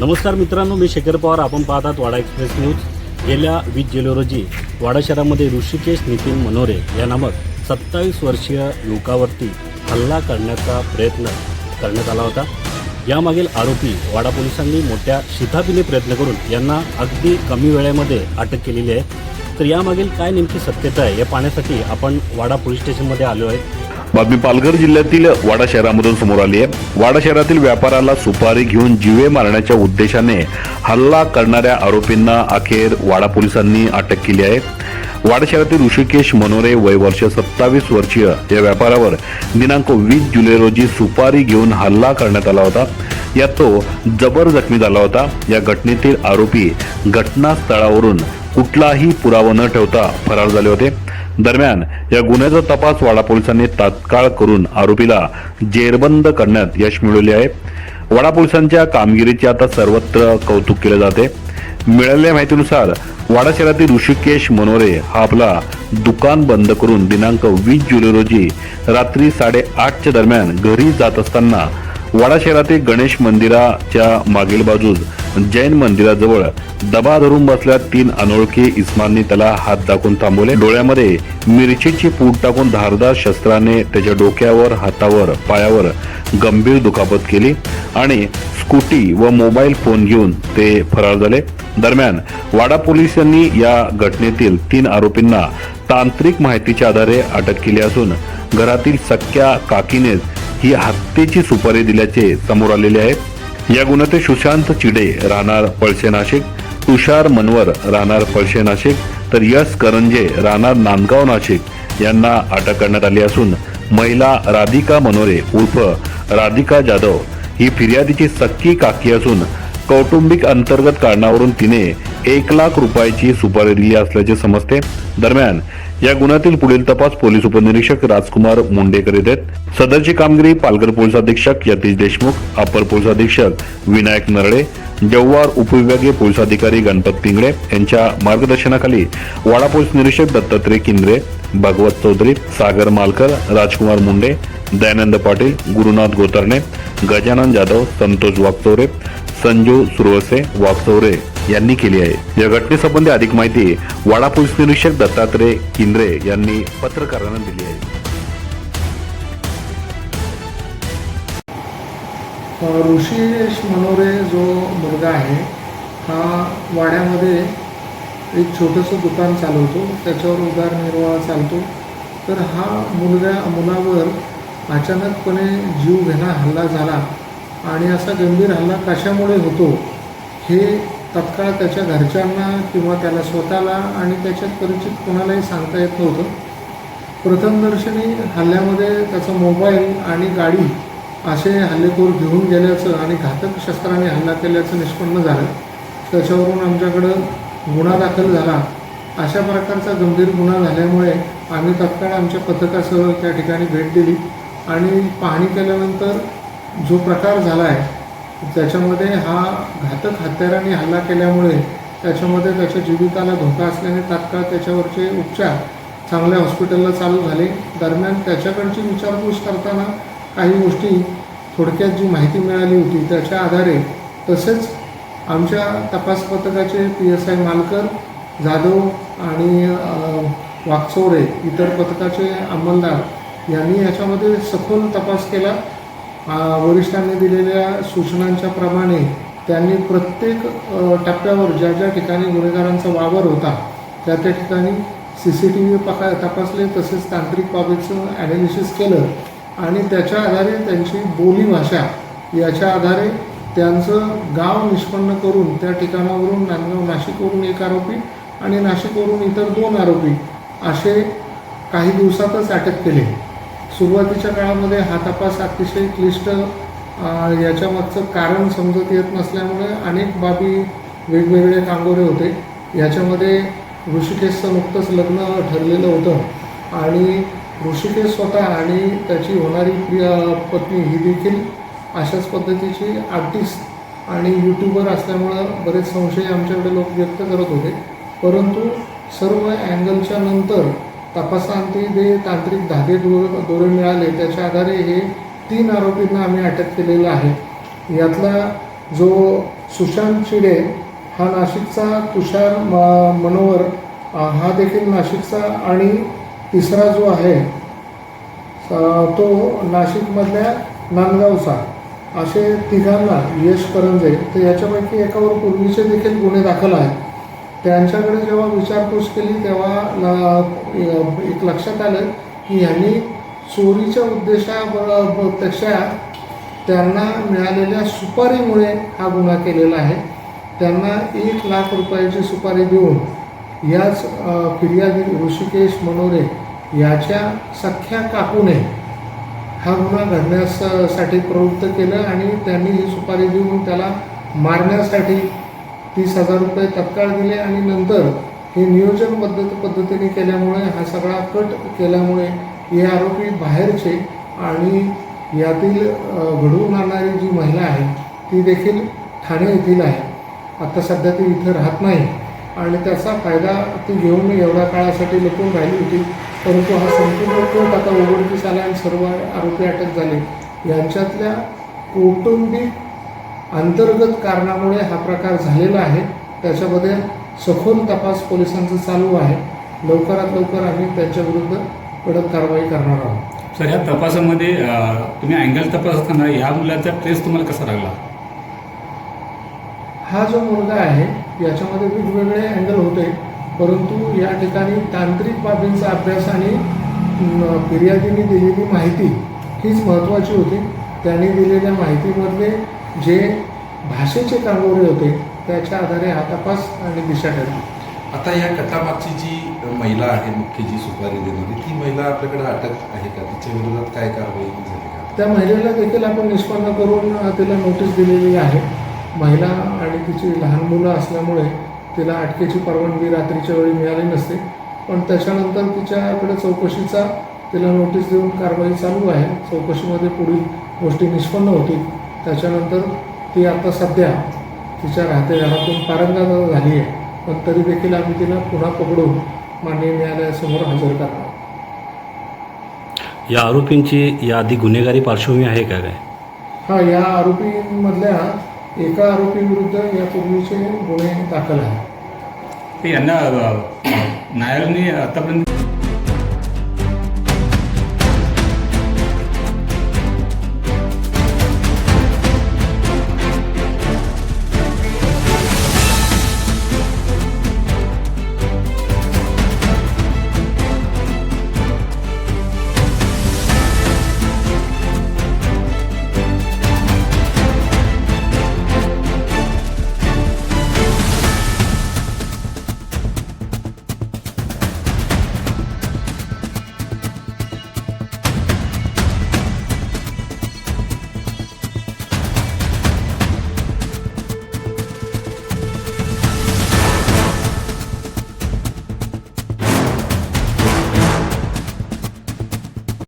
नमस्कार मित्रांनो मी शेखर पवार. आपण पाहतात वाडा एक्सप्रेस न्यूज. गेल्या वीस जुलै रोजी वाडा शहरामध्ये ऋषिकेश नितीन मनोरे या नामक सत्तावीस वर्षीय युवकावरती हल्ला करण्याचा प्रयत्न करण्यात आला होता. यामागील आरोपी वाडा पोलिसांनी मोठ्या शिथापीने प्रयत्न करून यांना अगदी कमी वेळेमध्ये अटक केलेली आहे. तर यामागील काय नेमकी सत्यता आहे हे पाहण्यासाठी आपण वाडा पोलीस स्टेशनमध्ये आलो आहे. बातमी पालघर जिल्ह्यातील वाडा शहरामधून समोर आली आहे. वाडा शहरातील व्यापाराला सुपारी घेऊन जीवे मारण्याच्या उद्देशाने हल्ला करणाऱ्या आरोपींना अखेर वाडा पोलिसांनी अटक केली आहे. वाडा शहरातील ऋषिकेश मनोरे वय वर्ष सत्तावीस वर्षीय या व्यापारावर दिनांक वीस जुलै रोजी सुपारी घेऊन हल्ला करण्यात आला होता. यात तो जबर जखमी झाला होता. या घटनेतील आरोपी घटनास्थळावरून कुठलाही पुरावा न ठेवता फरार झाले होते. दरम्यान या गुन्ह्याचा तपास वाडा पोलिसांनी तात्काळ करून आरोपीला जेरबंद करण्यात यश मिळवले आहे. वाडा पोलिसांच्या कामगिरीचे आता सर्वत्र कौतुक केले जाते. मिळालेल्या माहितीनुसार वाडा शहरातील ऋषिकेश मनोरे हा आपला दुकान बंद करून दिनांक वीस जुलै रोजी रात्री साडेआठच्या दरम्यान घरी जात असताना वाडा शहरातील गणेश मंदिराच्या मागील बाजूस जैन मंदिराजवळ दबा धरून बसल्या तीन अनोळखी इस्मांनी त्याला हात दाखवून थांबवले. डोळ्यामध्ये मिरचीची पूट टाकून धारदार शस्त्राने त्याच्या डोक्यावर हातावर पायावर गंभीर दुखापत केली आणि स्कूटी व मोबाईल फोन घेऊन ते फरार झाले. दरम्यान वाडा पोलिसांनी या घटनेतील तीन आरोपींना तांत्रिक माहितीच्या आधारे अटक केली असून घरातील सख्या काकीनेच ही हत्येची सुपारी दिल्याचे समोर आलेले आहे या गुन्ह्यात सुशांत चिडे राहणार पळसे नाशिक तुषार मनवर राहणार पळसे नाशिक तर यश करंजे राहणार नांदगाव नाशिक यांना अटक करण्यात आली असून महिला राधिका मनोरे उर्फ राधिका जाधव ही फिर्यादीची सक्की काकी असून कौटुंबिक अंतर्गत कारणावरून तिने एक लाख रुपयाची सुपारी दिली असल्याचे समजते. दरम्यान या गुन्ह्यातील पुढील तपास पोलीस उपनिरीक्षक राजकुमार मुंडेकर येत आहेत. सदरची कामगिरी पालघर पोलीस अधीक्षक यतीश देशमुख अपर पोलीस अधीक्षक विनायक नरळे जव्हार उपविभागीय पोलीस अधिकारी गणपत पिंगळे यांच्या मार्गदर्शनाखाली वाडा पोलीस निरीक्षक दत्तात्रय किंद्रे भगवत चौधरी सागर मालकर राजकुमार मुंडे दयानंद पाटील गुरुनाथ गोतरणे गजानन जाधव संतोष वागचौरे संजू सुरवसे वागचौरे यांनी केली आहे. या घटनेसंबंधी अधिक माहिती वाडा पोलीस निरीक्षक दत्तात्रय किंद्रे यांनी पत्रकारांना दिली आहे. ऋषिकेश मनोरे जो मुलगा आहे हा वाड्यामध्ये एक छोटंसं दुकान चालवतो. त्याच्यावर उदारनिर्वाह चालतो. तर हा मुलगा मुलावर अचानकपणे जीव घेणा हल्ला झाला. आणि असा गंभीर हल्ला कशामुळे होतो हे तत्काळ त्याच्या घरच्यांना किंवा त्याला स्वतःला आणि त्याच्यात परिचित कोणालाही सांगता येत नव्हतं. प्रथमदर्शनी हल्ल्यामध्ये त्याचा मोबाईल आणि गाडी असे हल्लेखोर घेऊन गेल्याचं आणि घातक शस्त्राने हल्ला केल्याचं निष्पन्न झालं. त्याच्यावरून आमच्याकडं गुन्हा दाखल झाला. अशा प्रकारचा गंभीर गुन्हा झाल्यामुळे आम्ही तत्काळ आमच्या पथकासह त्या ठिकाणी भेट दिली आणि पाहणी केल्यानंतर जो प्रकार झाला आहे त्याच्यामध्ये हा घातक हत्याराने हल्ला केल्यामुळे त्याच्यामध्ये त्याच्या जीविताला धोका असल्याने तात्काळ त्याच्यावरचे उपचार चांगल्या हॉस्पिटलला चालू झाले. दरम्यान त्याच्याकडची विचारपूस करताना काही गोष्टी थोडक्यात जी माहिती मिळाली होती त्याच्या आधारे तसेच आमच्या तपास पथकाचे P S I Malkar Jadhav आणि अ, वाकचौरे इतर पथकाचे अंमलदार यांनी याच्यामध्ये सखोल तपास केला. वरिष्ठांनी दिलेल्या सूचनांच्या प्रमाणे त्यांनी प्रत्येक टप्प्यावर ज्या ज्या ठिकाणी गुन्हेगारांचा वावर होता त्या त्या ठिकाणी सी सी टी व्ही पका तपासले तसेच तांत्रिक बाबीचं ॲनालिसिस केलं आणि त्याच्या आधारे त्यांची बोलीभाषा याच्या आधारे त्यांचं गाव निष्पन्न करून त्या ठिकाणावरून नांदगाव नाशिकवरून एक आरोपी आणि नाशिकवरून इतर दोन आरोपी असे काही दिवसातच अटक केले. सुरुवातीच्या काळामध्ये हा तपास अतिशय क्लिष्ट याच्यामागचं कारण समजत येत नसल्यामुळे अनेक बाबी वेगवेगळे कांगोरे होते. याच्यामध्ये ऋषिकेशचं नुकतंच लग्न ठरलेलं होतं आणि ऋषिकेश स्वतः आणि त्याची होणारी प्रिया पत्नी ही देखील अशाच पद्धतीची आर्टिस्ट आणि यूट्यूबर असल्यामुळं बरेच संशय आमच्याकडे लोक व्यक्त करत होते. परंतु सर्व अँगलच्या नंतर तपासांती जे तांत्रिक धागे दो दोरे मिळाले त्याच्या आधारे हे तीन आरोपींना आम्ही अटक केलेलं आहे. यातला जो सुशांत चिडे हा नाशिकचा तुषार म- मनोहर हा देखील नाशिकचा आणि तिसरा जो आहे तो नाशिकमधल्या नांदगावचा. असे तिघांना यश करंजे तर याच्यापैकी एकावर पूर्वीचे देखील गुन्हे दाखल आहेत. त्यांच्याकडे जेव्हा विचारपूस केली तेव्हा एक लक्षात आलं की ह्यांनी चोरीच्या उद्देशापेक्षा त्यांना मिळालेल्या सुपारीमुळे हा गुन्हा केलेला आहे. त्यांना एक लाख रुपयाची सुपारी देऊन याच फिर्यादी ऋषिकेश मनोरे याच्या सख्या काकूने हा गुन्हा घडण्यासाठी प्रवृत्त केलं आणि त्यांनी ही सुपारी देऊन त्याला मारण्यासाठी तीस हजार रुपये तत्काळ दिले आणि नंतर हे नियोजन पद्धत पद्धतीने केल्यामुळे हा सगळा कट केल्यामुळे हे आरोपी बाहेरचे आणि यातील घडवून आणणारी जी महिला आहे ती देखील ठाणे येथील आहे. आत्ता सध्या ती इथं राहत नाही आणि त्याचा फायदा ती घेऊन एवढ्या काळासाठी लपून राहिली होती परंतु हा संपूर्ण कट आता उघडकीस आला आणि सर्व आरोपी अटक झाले. यांच्यातल्या कौटुंबिक अंतर्गत कारणामुळे हा प्रकार झालेला आहे. त्याच्यामध्ये सखोल तपास पोलिसांचा चालू आहे. लवकरात लवकर आम्ही त्यांच्याविरुद्ध कडक कारवाई करणार आहोत. सर ह्या तपासामध्ये तुम्ही अँगल तपास असताना ह्या मुलाचा ट्रेस तुम्हाला कसा लागला? हा जो मुलगा आहे याच्यामध्ये वेगवेगळे अँगल होते. परंतु या ठिकाणी तांत्रिक बाबींचा अभ्यास आणि फिर्यादीने दिलेली माहिती हीच महत्त्वाची होती. त्यांनी दिलेल्या माहितीमधले जे भाषेचे कांगोरे होते त्याच्या आधारे हा तपास आणि दिशा ठरली. आता या कथामागची जी महिला आहे मुख्य जी सुपारी देणारी ती महिला आपल्याकडे अटक आहे का? तिच्या विरोधात काय कारवाई झाली का? त्या महिलेला देखील आपण निष्पन्न करून तिला नोटीस दिलेली आहे. महिला आणि तिची लहान मुलं असल्यामुळे तिला अटकेची परवानगी रात्रीच्या वेळी मिळाली नसते. पण त्याच्यानंतर तिच्याकडे चौकशीचा तिला नोटीस देऊन कारवाई चालू आहे. चौकशीमध्ये पुढील गोष्टी निष्पन्न होतील. त्याच्यानंतर ती आता सध्या तिच्या राहते घरातून पारंगत झाली आहे. पण तरी देखील आम्ही तिला पुन्हा पकडून माननीय न्यायालयासमोर हजर करणार. या आरोपींची या आधी गुन्हेगारी पार्श्वभूमी आहे का काय? हा या आरोपींमधल्या एका आरोपीविरुद्ध यापूर्वीचे गुन्हे दाखल आहेत. ते यांना न्यायालयाने आतापर्यंत